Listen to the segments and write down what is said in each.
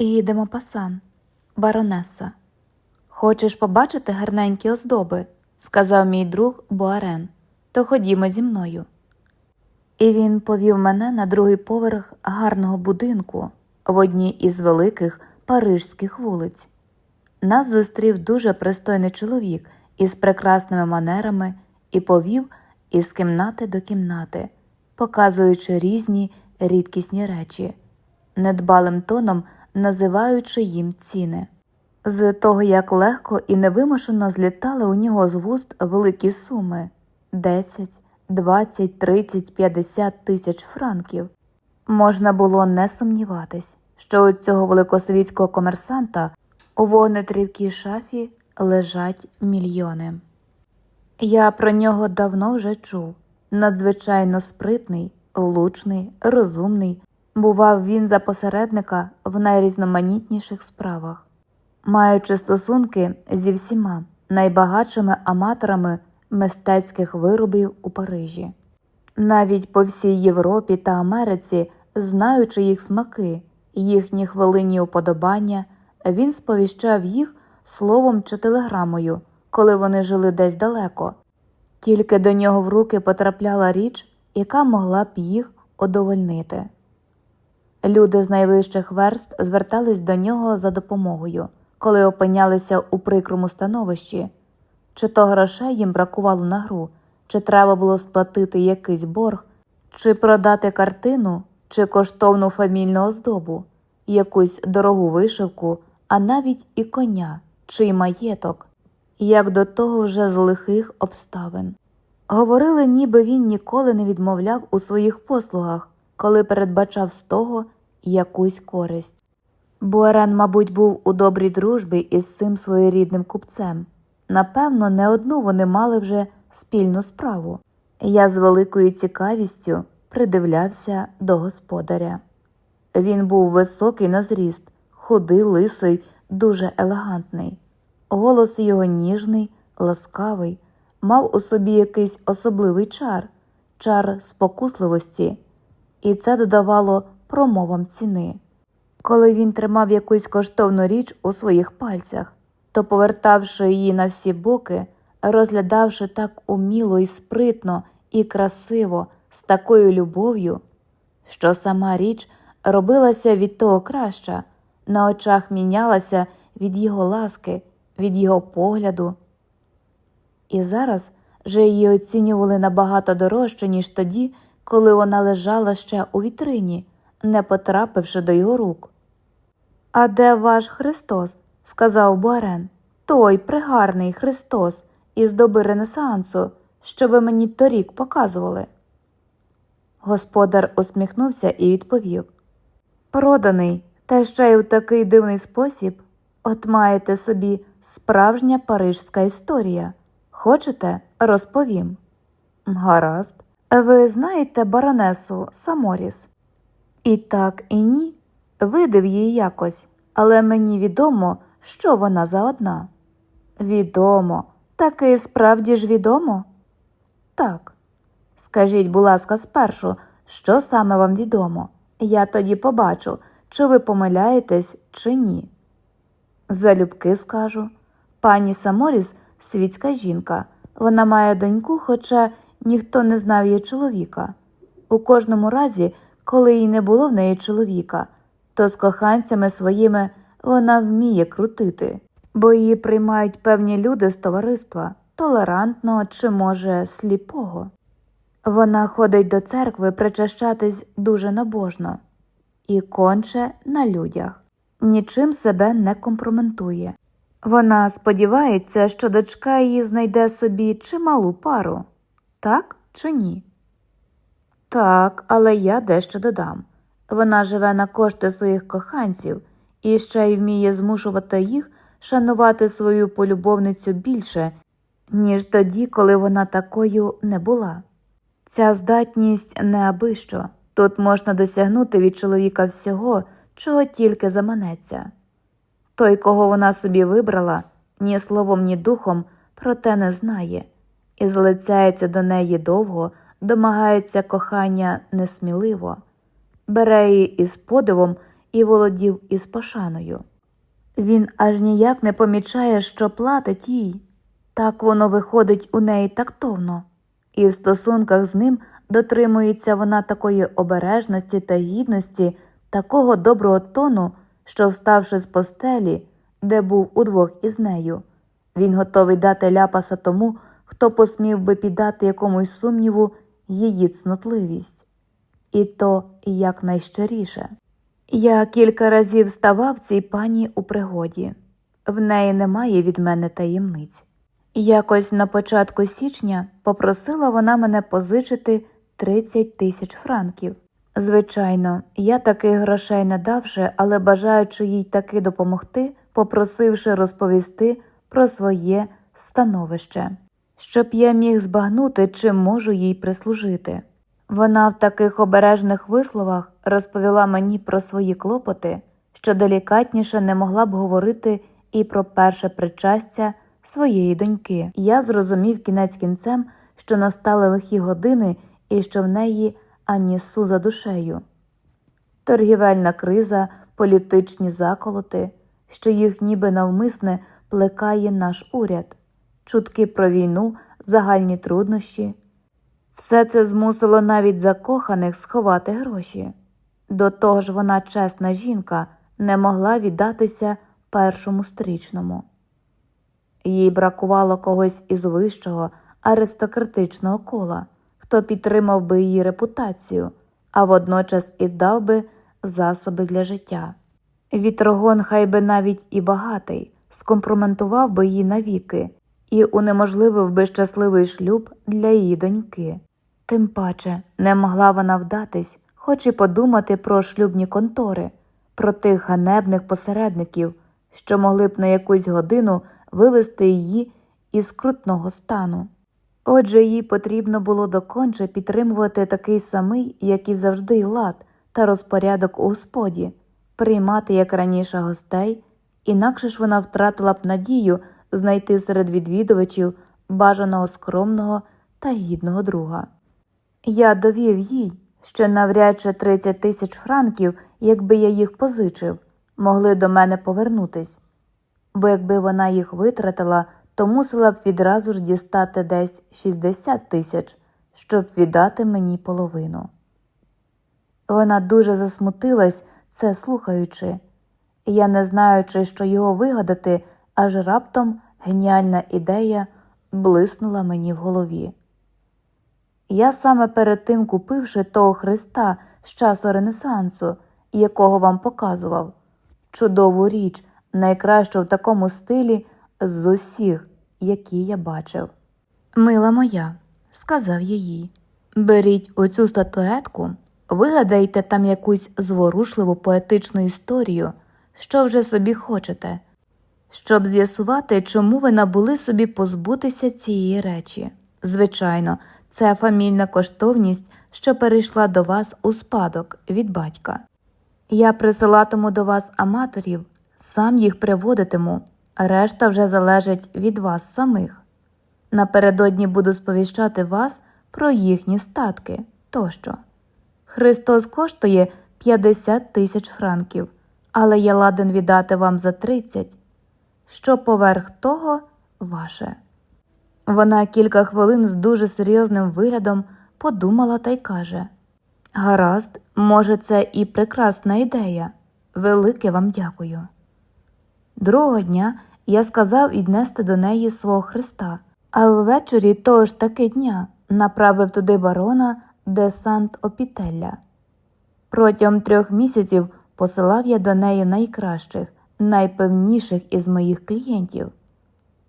Їдемо пасан, баронеса. Хочеш побачити гарненькі оздоби? сказав мій друг Буарен, то ходімо зі мною. І він повів мене на другий поверх гарного будинку в одній із великих парижських вулиць. Нас зустрів дуже пристойний чоловік із прекрасними манерами і повів із кімнати до кімнати, показуючи різні рідкісні речі, недбалим тоном називаючи їм ціни. З того, як легко і невимушено злітали у нього з вуст великі суми 10, 20, 30, 50 тисяч франків, можна було не сумніватись, що у цього великосвітського комерсанта у вогнетрівкій шафі лежать мільйони. Я про нього давно вже чув. Надзвичайно спритний, влучний, розумний. Бував він за посередника в найрізноманітніших справах, маючи стосунки зі всіма найбагатшими аматорами мистецьких виробів у Парижі. Навіть по всій Європі та Америці, знаючи їх смаки, їхні хвилинні уподобання, він сповіщав їх словом чи телеграмою, коли вони жили десь далеко. Тільки до нього в руки потрапляла річ, яка могла б їх одовольнити. Люди з найвищих верст звертались до нього за допомогою, коли опинялися у прикрому становищі, чи то грошей їм бракувало на гру, чи треба було сплатити якийсь борг, чи продати картину, чи коштовну фамільну оздобу, якусь дорогу вишивку, а навіть і коня, чи й маєток, як до того вже з лихих обставин. Говорили, ніби він ніколи не відмовляв у своїх послугах, коли передбачав з того якусь користь. Буарен, мабуть, був у добрій дружбі із цим своєрідним купцем. Напевно, не одну вони мали вже спільну справу. Я з великою цікавістю придивлявся до господаря. Він був високий на зріст, худий, лисий, дуже елегантний. Голос його ніжний, ласкавий, мав у собі якийсь особливий чар, чар спокусливості, і це додавало промовам ціни. Коли він тримав якусь коштовну річ у своїх пальцях, то, повертавши її на всі боки, розглядавши так уміло і спритно і красиво, з такою любов'ю, що сама річ робилася від того краща, на очах мінялася від його ласки, від його погляду. І зараз же її оцінювали набагато дорожче, ніж тоді, коли вона лежала ще у вітрині, не потрапивши до його рук. А де ваш Христос? сказав Буарен. Той пригарний Христос із доби Ренесансу, що ви мені торік показували. Господар усміхнувся і відповів Проданий, та ще й у такий дивний спосіб. От маєте собі справжня парижська історія. Хочете, розповім. Гаразд. Ви знаєте баронесу Саморіс? І так, і ні. Видив її якось, але мені відомо, що вона за одна. Відомо, таки справді ж відомо? Так. Скажіть, будь ласка, спершу, що саме вам відомо? Я тоді побачу, чи ви помиляєтесь, чи ні. Залюбки скажу. Пані Саморіс світська жінка. Вона має доньку, хоча ніхто не знав її чоловіка. У кожному разі, коли їй не було в неї чоловіка, то з коханцями своїми вона вміє крутити, бо її приймають певні люди з товариства, толерантного чи, може, сліпого. Вона ходить до церкви причащатись дуже набожно і конче на людях, нічим себе не компроментує. Вона сподівається, що дочка її знайде собі чималу пару, так чи ні? Так, але я дещо додам. Вона живе на кошти своїх коханців і ще й вміє змушувати їх шанувати свою полюбовницю більше, ніж тоді, коли вона такою не була. Ця здатність неабищо тут можна досягнути від чоловіка всього, чого тільки заманеться. Той, кого вона собі вибрала, ні словом, ні духом про те не знає, і залицяється до неї довго, домагається кохання несміливо, бере її із подивом і володів із пошаною. Він аж ніяк не помічає, що платить їй. Так воно виходить у неї тактовно, і в стосунках з ним дотримується вона такої обережності та гідності, такого доброго тону, що, вставши з постелі, де був удвох із нею, він готовий дати ляпаса тому, хто посмів би піддати якомусь сумніву її цнотливість. І то якнайщиріше. Я кілька разів ставав цій пані у пригоді. В неї немає від мене таємниць. Якось на початку січня попросила вона мене позичити 30 тисяч франків. Звичайно, я таких грошей не давши, але бажаючи їй таки допомогти, попросивши розповісти про своє становище, щоб я міг збагнути, чим можу їй прислужити. Вона в таких обережних висловах розповіла мені про свої клопоти, що делікатніше не могла б говорити і про перше причастя своєї доньки. Я зрозумів кінець кінцем, що настали лихі години і що в неї ані су за душею. Торгівельна криза, політичні заколоти, що їх ніби навмисне плекає наш уряд, чутки про війну, загальні труднощі. Все це змусило навіть закоханих сховати гроші. До того ж, вона чесна жінка, не могла віддатися першому стрічному. Їй бракувало когось із вищого аристократичного кола, хто підтримав би її репутацію, а водночас і дав би засоби для життя. Вітрогон, хай би навіть і багатий, скомпроментував би її навіки і унеможливив би щасливий шлюб для її доньки. Тим паче не могла вона вдатись, хоч і подумати про шлюбні контори, про тих ганебних посередників, що могли б на якусь годину вивести її із крутного стану. Отже, їй потрібно було доконче підтримувати такий самий, як і завжди, лад та розпорядок у господі, приймати як раніше гостей, інакше ж вона втратила б надію знайти серед відвідувачів бажаного скромного та гідного друга. Я довів їй, що навряд чи 30 тисяч франків, якби я їх позичив, могли до мене повернутись, бо якби вона їх витратила, то мусила б відразу ж дістати десь 60 тисяч, щоб віддати мені половину. Вона дуже засмутилась, це слухаючи. Я, не знаючи, що його вигадати, аж раптом геніальна ідея блиснула мені в голові. Я саме перед тим купивши того Христа з часу Ренесансу, якого вам показував, чудову річ, найкращу в такому стилі з усіх, які я бачив. Мила моя, сказав я їй, беріть оцю статуетку, вигадайте там якусь зворушливу поетичну історію, що вже собі хочете, щоб з'ясувати, чому ви набули собі позбутися цієї речі. Звичайно, це фамільна коштовність, що перейшла до вас у спадок від батька. Я присилатиму до вас аматорів, сам їх приводитиму, решта вже залежить від вас самих. Напередодні буду сповіщати вас про їхні статки тощо. Христос коштує 50 тисяч франків, але я ладен віддати вам за 30, що поверх того ваше. Вона кілька хвилин з дуже серйозним виглядом подумала та й каже Гаразд, може, це і прекрасна ідея. Велике вам дякую. Другого дня я сказав віднести до неї свого Христа, а ввечері того ж таки дня направив туди барона де Сант Опітелля. Протягом трьох місяців посилав я до неї найкращих, найпевніших із моїх клієнтів,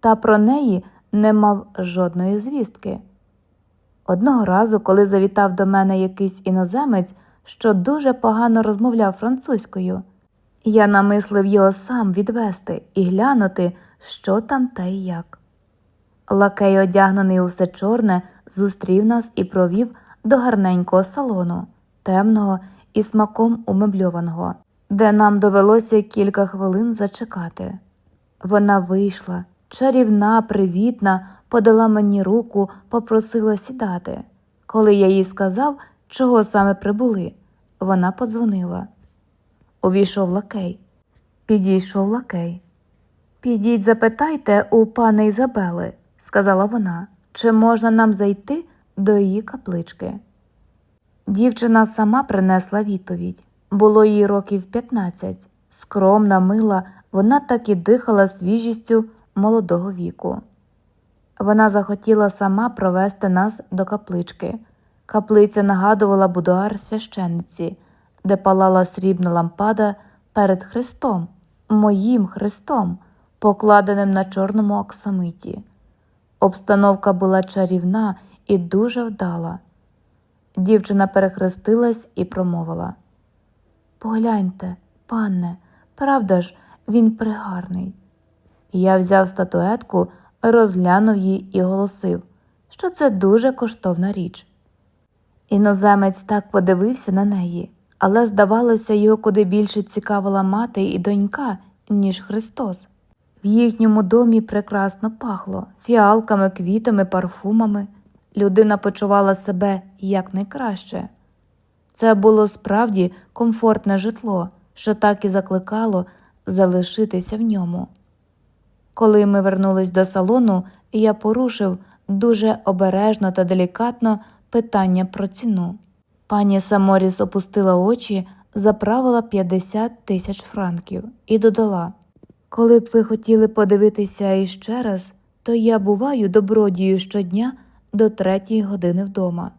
та про неї не мав жодної звістки. Одного разу, коли завітав до мене якийсь іноземець, що дуже погано розмовляв французькою, я намислив його сам відвести і глянути, що там та й як. Лакей, одягнений у все чорне, зустрів нас і провів до гарненького салону, темного і смаком умебльованого, де нам довелося кілька хвилин зачекати. Вона вийшла, чарівна, привітна, подала мені руку, попросила сідати. Коли я їй сказав, чого саме прибули, вона подзвонила. Увійшов лакей. Підійшов лакей. Підіть, запитайте у пани Ізабели, сказала вона, чи можна нам зайти до її каплички. Дівчина сама принесла відповідь. Було їй років 15. Скромна, мила, вона так і дихала свіжістю молодого віку. Вона захотіла сама провести нас до каплички. Каплиця нагадувала будуар священниці, де палала срібна лампада перед Христом, моїм Христом, покладеним на чорному оксамиті. Обстановка була чарівна і дуже вдала. Дівчина перехрестилась і промовила Погляньте, панне, правда ж, він пригарний. Я взяв статуетку, розглянув її і голосив, що це дуже коштовна річ. Іноземець так подивився на неї, але, здавалося, його куди більше цікавила мати і донька, ніж Христос. В їхньому домі прекрасно пахло фіалками, квітами, парфумами. Людина почувала себе якнайкраще. Це було справді комфортне житло, що так і закликало залишитися в ньому. Коли ми вернулись до салону, я порушив дуже обережно та делікатно питання про ціну. Пані Саморіс опустила очі, заправила 50 тисяч франків і додала: Коли б ви хотіли подивитися іще раз, то я буваю добродію щодня до третьої години вдома.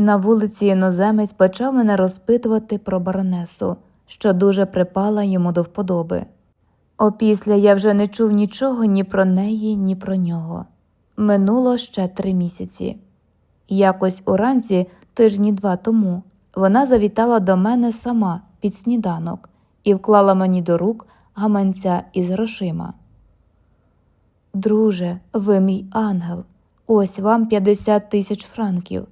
На вулиці іноземець почав мене розпитувати про баронесу, що дуже припала йому до вподоби. Опісля я вже не чув нічого ні про неї, ні про нього. Минуло ще три місяці. Якось уранці, тижні два тому, вона завітала до мене сама під сніданок і вклала мені до рук гаманця із грошима. Друже, ви мій ангел, ось вам 50 тисяч франків.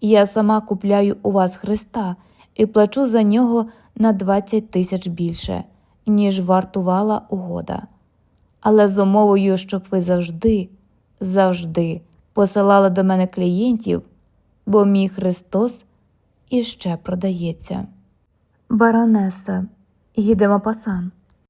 Я сама купляю у вас Христа і плачу за нього на 20 тисяч більше, ніж вартувала угода. Але з умовою, щоб ви завжди, завжди посилали до мене клієнтів, бо мій Христос іще продається. Баронеса, їдемо пасан.